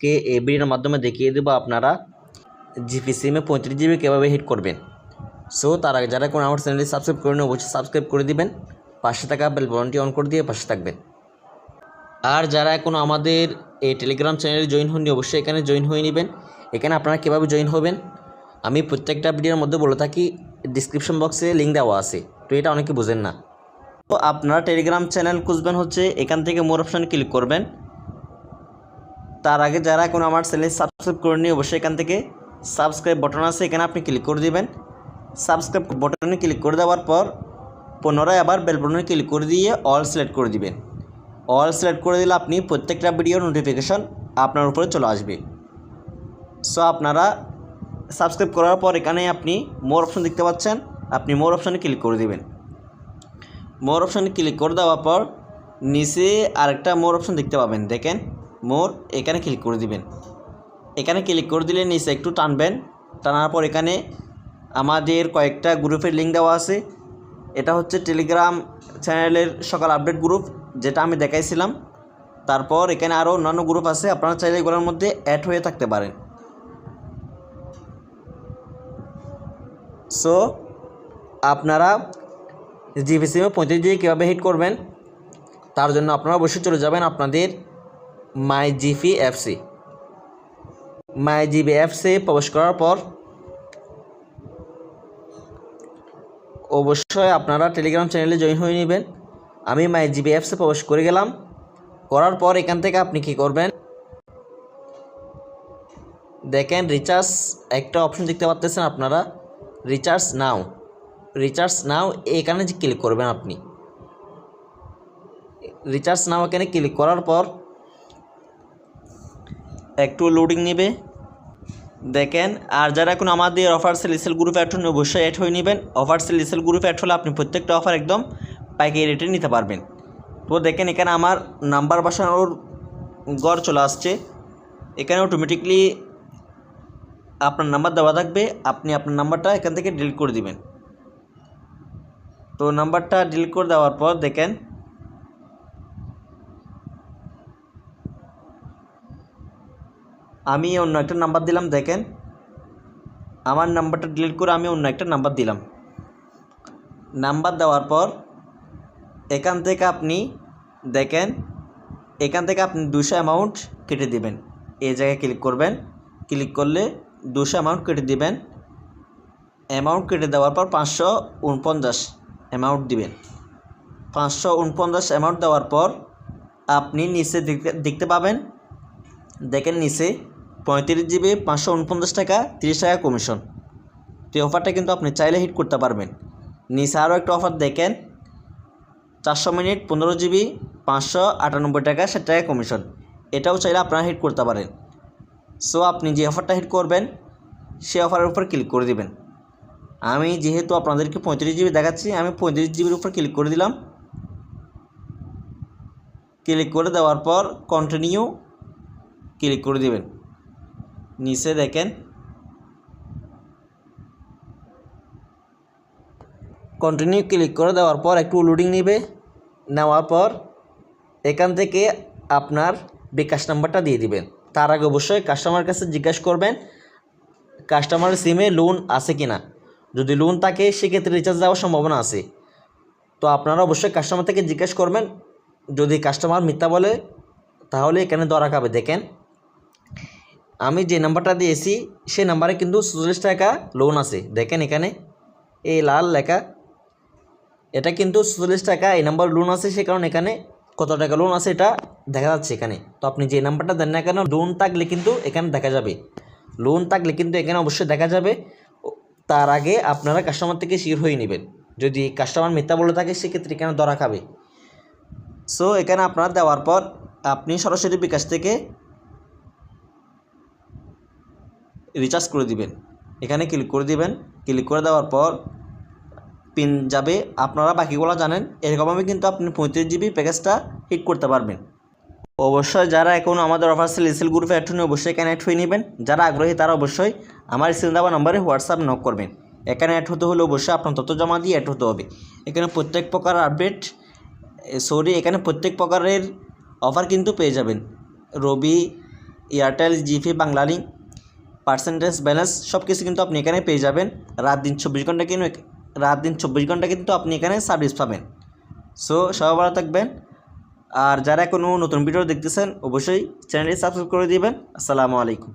আজকে এই ভিডিওর মাধ্যমে দেখিয়ে দেবো আপনারা জিপি সিমে পঁয়ত্রিশ জিবি কীভাবে হিট করবেন। সো তার আগে যারা কোনো আমার চ্যানেলটি সাবস্ক্রাইব করে অবশ্যই সাবস্ক্রাইব করে দিবেন। পাশে থাকা বেল বটনটি অন করে দিয়ে পাশে থাকবেন। আর যারা এখনও আমাদের এই টেলিগ্রাম চ্যানেলে জয়েন হননি, অবশ্যই এখানে জয়েন হয়ে নেবেন। এখানে আপনারা কীভাবে জয়েন হবেন, আমি প্রত্যেকটা ভিডিওর মধ্যে বলে থাকি ডিসক্রিপশন বক্সে লিঙ্ক দেওয়া আছে। তো এটা অনেকে বোঝেন না। তো আপনারা টেলিগ্রাম চ্যানেল খুঁজবেন হচ্ছে, এখান থেকে মোর অপশানে ক্লিক করবেন। তার আগে যারা এখন আমার চ্যানেল সাবস্ক্রাইব করেনি অবশ্যই এখান থেকে সাবস্ক্রাইব বটন আছে, এখানে আপনি ক্লিক করে দিবেন। সাবস্ক্রাইব বটনে ক্লিক করে দেওয়ার পর পুনরায় আবার বেল বটনে ক্লিক করে দিয়ে অল সিলেক্ট করে দিবেন। অল সিলেক্ট করে দিলে আপনি প্রত্যেকটা ভিডিওর নোটিফিকেশন আপনার উপরে চলে আসবে। সো আপনারা সাবস্ক্রাইব করার পর এখানে আপনি মোর অপশন দেখতে পাচ্ছেন, আপনি মোর অপশানে ক্লিক করে দিবেন। মোর অপশানে ক্লিক করে দেওয়ার পর নিচে আরেকটা মোর অপশন দেখতে পাবেন, দেখেন। মোর এখানে ক্লিক করে দিবেন। এখানে ক্লিক করে দিলে নিচে একটু টানবেন। টানার পর এখানে আমাদের কয়েকটা গ্রুপের লিঙ্ক দেওয়া আছে। এটা হচ্ছে টেলিগ্রাম চ্যানেলের সকাল আপডেট গ্রুপ যেটা আমি দেখাইছিলাম। তারপর এখানে আরও অন্যান্য গ্রুপ আছে, আপনারা চাইলে এগুলোর মধ্যে অ্যাড হয়ে থাকতে পারেন। সো আপনারা জিপি সিমে পঁয়ত্রিশ জিবি কীভাবে হিট করবেন, তার জন্য আপনারা অবশ্যই চলে যাবেন আপনাদের মাই জিপি অ্যাপসে মাই জিবি অ্যাপসে প্রবেশ করার পর অবশ্যই আপনারা টেলিগ্রাম চ্যানেলে জয়েন হয়ে নেবেন। আমি মাই জিবি অ্যাপসে প্রবেশ করে গেলাম। করার পর এখান থেকে আপনি কি করবেন? দেখেন রিচার্জ একটা অপশন দেখতে পাচ্ছেন আপনারা। রিচার্জ নাও রিচার্জ নাও এখানে যে ক্লিক করবেন আপনি। রিচার্জ নাও এখানে ক্লিক করার পর একটু লোডিং নেবে। দেখেন, আর যারা এখন আমাদের অফার সেল এসেল গ্রুপে অ্যাড হন অবশ্যই অ্যাড হয়ে নেবেন। অফার সেল এসেল গ্রুপে অ্যাড হলে আপনি প্রত্যেকটা অফার একদম পাইকারি রেটে নিতে পারবেন। তো দেখেন, এখানে আমার নাম্বার বসানোর গড় চলে আসছে। এখানে অটোমেটিকলি আপনার নাম্বার দেওয়া থাকবে। আপনি আপনার নাম্বারটা এখান থেকে ডিলিট করে দিবেন। তো নাম্বারটা ডিলিট করে দেওয়ার পর দেখেন আমি অন্য একটা নাম্বার দিলাম, দেখেন। আমার নাম্বারটা ডিলিট করে আমি অন্য একটা নাম্বার দিলাম। নাম্বার দেওয়ার পর এখান থেকে আপনি দেখেন, এখান থেকে আপনি দুশো অ্যামাউন্ট কেটে দিবেন। এই জায়গায় ক্লিক করবেন। ক্লিক করলে দুশো অ্যামাউন্ট কেটে দিবেন। অ্যামাউন্ট কেটে দেওয়ার পর পাঁচশো উনপঞ্চাশ অ্যামাউন্ট দিবেন। পাঁচশো উনপঞ্চাশ অ্যামাউন্ট দেওয়ার পর আপনি নিচে দেখতে দেখতে পাবেন। দেখেন নিচে পঁয়ত্রিশ জিবি, পাঁচশো উনপঞ্চাশ টাকা, তিরিশ টাকা কমিশন তো এই অফারটা কিন্তু আপনি চাইলে হিট করতে পারবেন। নিচে আরও একটা অফার দেখেন। চারশো মিনিট, পনেরো জিবি, পাঁচশো আটানব্বই টাকা, ষাট টাকা কমিশন এটাও চাইলে আপনারা হিট করতে পারেন। সো আপনি যে অফারটা হিট করবেন, সেই অফারের উপর ক্লিক করে দিবেন। আমি যেহেতু আপনাদেরকে পঁয়ত্রিশ জিবি দেখাচ্ছি, আমি পঁয়ত্রিশ জিবির উপর ক্লিক করে দিলাম। ক্লিক করে দেওয়ার পর কন্টিনিউ ক্লিক করে দিবেন। নিচে দেখেন। কন্টিনিউ ক্লিক করে দেওয়ার পর একটু লোডিং নেবে। নেওয়ার পর এখান থেকে আপনার বিকাশ নাম্বারটা দিয়ে দিবেন। তার আগে অবশ্যই কাস্টমার কাছে জিজ্ঞাসা করবেন কাস্টমারের সিমে লোন আছে কি না যদি লোন থাকে, সেক্ষেত্রে রিচার্জ দেওয়ার সম্ভাবনা আছে। তো আপনারা অবশ্যই কাস্টমার থেকে জিজ্ঞেস করবেন। যদি কাস্টমার মিথ্যা বলে, তাহলে এখানে ধরা খাবে। দেখেন আমি যে নাম্বারটা দিয়েছি, সে নাম্বারে কিন্তু চল্লিশ টাকা লোন আছে। দেখেন এখানে, এই লাল লেখা, এটা কিন্তু চল্লিশ টাকা এই নাম্বার লোন আছে, সে কারণে এখানে কত টাকা লোন আছে এটা দেখা যাচ্ছে এখানে। তো আপনি যে নাম্বারটা দেন না কেন লোন থাকলে কিন্তু এখানে দেখা যাবে। লোন থাকলে কিন্তু এখানে অবশ্যই দেখা যাবে। তার আগে আপনারা কাস্টমার থেকে শিওর হয়ে নেবেন। যদি কাস্টমার মিথ্যা বলে থাকে, সেক্ষেত্রে এখানে ধরা খাবে। সো এখানে আপনারা দেওয়ার পর আপনি সরাসরি বিকাশ থেকে রিচার্জ করে দিবেন। এখানে ক্লিক করে দিবেন। ক্লিক করে দেওয়ার পর পিন যাবে। আপনারা বাকিগুলো জানেন। এরকমভাবে কিন্তু আপনি পঁয়ত্রিশ জিবি প্যাকেজটা হিট করতে পারবেন। অবশ্যই যারা এখনও আমাদের অফার সেল এসেল গ্রুপে অ্যাড হন অবশ্যই অ্যাড হয়ে নেবেন। যারা আগ্রহী তারা অবশ্যই আমার স্ক্রিন দেওয়া নম্বরে হোয়াটসঅ্যাপ নক করবেন। এখানে অ্যাড হতে হলে অবশ্যই আপনার তথ্য জমা দিয়ে অ্যাড হতে হবে। এখানে প্রত্যেক প্রকার আপডেট সরি এখানে প্রত্যেক প্রকারের অফার কিন্তু পেয়ে যাবেন। Robi Airtel GP Banglalink percentage balance সব কিছু কিন্তু আপনি এখানে পেয়ে যাবেন। রাত দিন চব্বিশ ঘণ্টা কিন্তু রাত দিন চব্বিশ ঘণ্টা কিন্তু আপনি এখানে সার্ভিস পাবেন। সো সবাই ভালো থাকবেন। আর যারা কোনো নতুন ভিডিও দেখতেছেন, অবশ্যই চ্যানেলটি সাবস্ক্রাইব করে দিবেন। আসসালামু আলাইকুম।